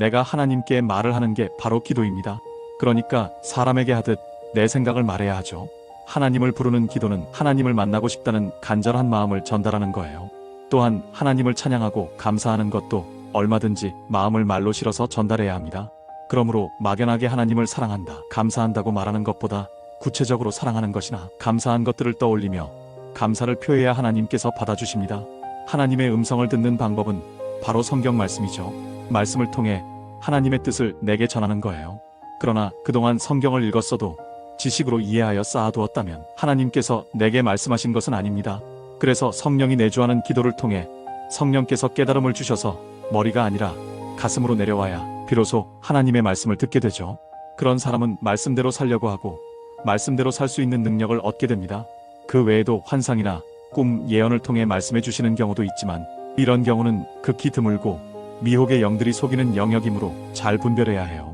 내가 하나님께 말을 하는 게 바로 기도입니다. 그러니까 사람에게 하듯 내 생각을 말해야 하죠. 하나님을 부르는 기도는 하나님을 만나고 싶다는 간절한 마음을 전달하는 거예요. 또한 하나님을 찬양하고 감사하는 것도 얼마든지 마음을 말로 실어서 전달해야 합니다. 그러므로 막연하게 하나님을 사랑한다, 감사한다고 말하는 것보다 구체적으로 사랑하는 것이나 감사한 것들을 떠올리며 감사를 표해야 하나님께서 받아주십니다. 하나님의 음성을 듣는 방법은 바로 성경 말씀이죠. 말씀을 통해 하나님의 뜻을 내게 전하는 거예요. 그러나 그동안 성경을 읽었어도 지식으로 이해하여 쌓아두었다면 하나님께서 내게 말씀하신 것은 아닙니다. 그래서 성령이 내주하는 기도를 통해 성령께서 깨달음을 주셔서 머리가 아니라 가슴으로 내려와야 비로소 하나님의 말씀을 듣게 되죠. 그런 사람은 말씀대로 살려고 하고 말씀대로 살 수 있는 능력을 얻게 됩니다. 그 외에도 환상이나 꿈 예언을 통해 말씀해 주시는 경우도 있지만 이런 경우는 극히 드물고 미혹의 영들이 속이는 영역이므로 잘 분별해야 해요.